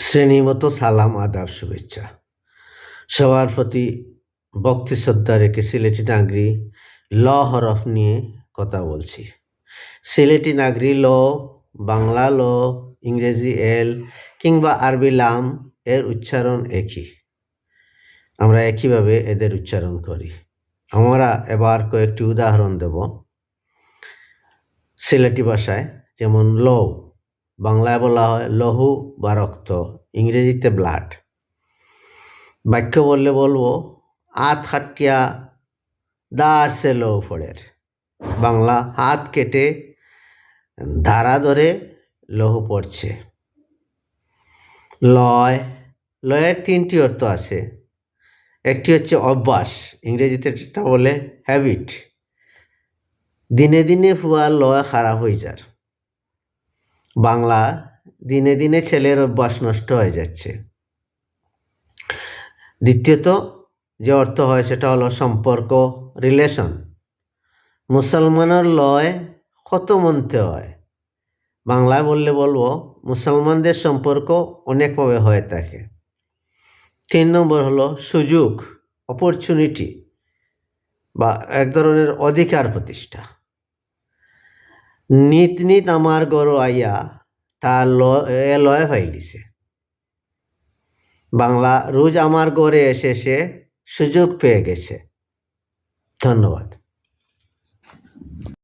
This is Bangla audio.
শ্রেণীমতো সালাম, আদাব, শুভেচ্ছা। সবার প্রতি ভক্তি, শ্রদ্ধা রেখে সিলেটি নাগরি ল হরফ নিয়ে কথা বলছি। সিলেটি নাগরি ল, বাংলা ল, ইংরেজি এল কিংবা আরবি লাম এর উচ্চারণ একই। আমরা একইভাবে এদের উচ্চারণ করি। আমরা এবার কয়েকটি উদাহরণ দেব। সিলেটি ভাষায় যেমন লৌ। বাংলায় বলা হয় লহু বা রক্ত, ইংরেজিতে ব্লাড বাক্য বললে বলব আত খাটিয়া দা আসছে লহু ফড়ের বাংলা, হাত কেটে ধারা ধরে লহু পড়ছে। লয়, লয়ের তিনটি অর্থ আছে। একটি হচ্ছে অভ্যাস, ইংরেজিতে বলে হ্যাবিট দিনে দিনে ফুয়া লয় খারাপ হয়ে যার বাংলা দিনে দিনে ছেলের অভ্যাস নষ্ট হয়ে যাচ্ছে। দ্বিতীয়ত, যে অর্থ হয় সেটা হলো সম্পর্ক রিলেশন মুসলমানের লয় কত মনতে হয়? বাংলায় বললে বলব, মুসলমানদের সম্পর্ক অনেকভাবে হয়ে থাকে। তিন নম্বর হলো সুযোগ অপরচুনিটি বা এক ধরনের অধিকার প্রতিষ্ঠা। নিত নিত আমার গরু আইয়া তা এ লয় ফাইলিছে বাংলা রোজ আমার গড়ে এসে সে সুযোগ পেয়ে গেছে। ধন্যবাদ।